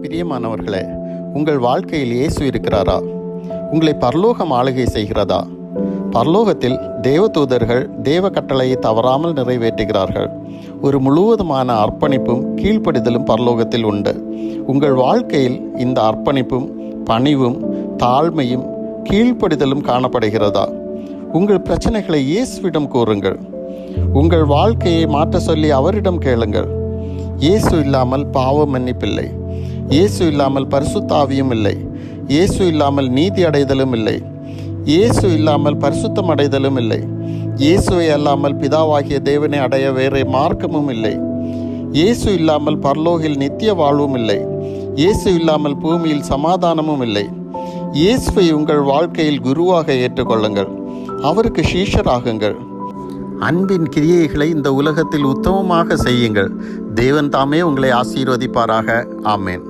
பிரியமானவர்களே உங்கள் வாழ்க்கையில் இயேசு இருக்கிறாரா? உங்களை பரலோகம் ஆளுகை செய்கிறதா? பரலோகத்தில் தேவதூதர்கள் தேவ கட்டளையை தவறாமல் நிறைவேற்றுகிறார்கள். ஒரு முழுவதுமான அர்ப்பணிப்பும் கீழ்ப்படிதலும் பரலோகத்தில் உண்டு. உங்கள் வாழ்க்கையில் இந்த அர்ப்பணிப்பும் பணிவும் தாழ்மையும் கீழ்ப்படிதலும் காணப்படுகிறதா? உங்கள் பிரச்சனைகளை இயேசுவிடம் கூறுங்கள். உங்கள் வாழ்க்கையை மாற்ற சொல்லி அவரிடம் கேளுங்கள். இயேசு இல்லாமல் பாவ மன்னிப்பில்லை. இயேசு இல்லாமல் பரிசுத்தாவியும் இல்லை. இயேசு இல்லாமல் நீதி அடைதலும் இல்லை. இயேசு இல்லாமல் பரிசுத்தம் அடைதலும் இல்லை. இயேசுவை அல்லாமல் பிதாவாகிய தேவனை அடைய வேறே மார்க்கமும் இல்லை. இயேசு இல்லாமல் பரலோகில் நித்திய வாழ்வும் இல்லை. இயேசு இல்லாமல் பூமியில் சமாதானமும் இல்லை. இயேசுவை உங்கள் வாழ்க்கையில் குருவாக ஏற்றுக்கொள்ளுங்கள். அவருக்கு சீஷராகுங்கள். அன்பின் கிரியைகளை இந்த உலகத்தில் உத்தமமாக செய்யுங்கள். தேவன் தாமே உங்களை ஆசீர்வதிப்பாராக. ஆமேன்.